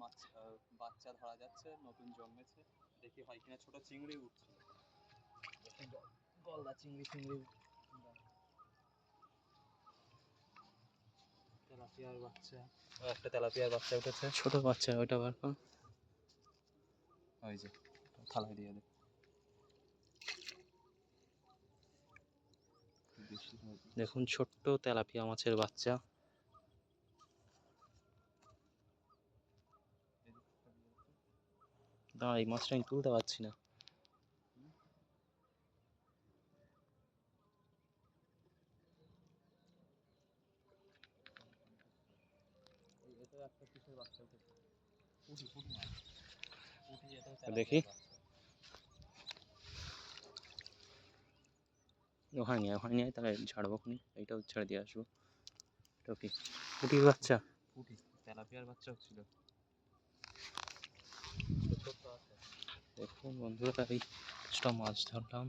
মাছ বাচ্চা ধরা যাচ্ছে নতুন জন্মেছে। দেখি হয় কিনা ছোট চিংড়ি উঠছে। গলদা চিংড়ি চিংড়ি তেলাপিয়ার বাচ্চা। একটা তেলাপিয়ার বাচ্চা উঠেছে। ছোট বাচ্চা ওইটা বার কর। ওই যে থালায় দিয়ে দে। দেখুন ছোট্ট তেলাপিয়া মাছের বাচ্চা এদিকটা দিয়ে দে। দাঁড়া এই মাছটা আমি তুলতে পারছি না। বাচ্চা দেখি। ওখানে ওখানে তাহলে ছাড়বো খুনি, এইটাও ছেড়ে দিয়ে আসব। এটাও কি? পুটির বাচ্চা? পুঁটি, তেলাপিয়ার বাচ্চাও ছিল ছোট আছে দেখুন বন্ধুরা এই কিছুটা মাছ ধরলাম।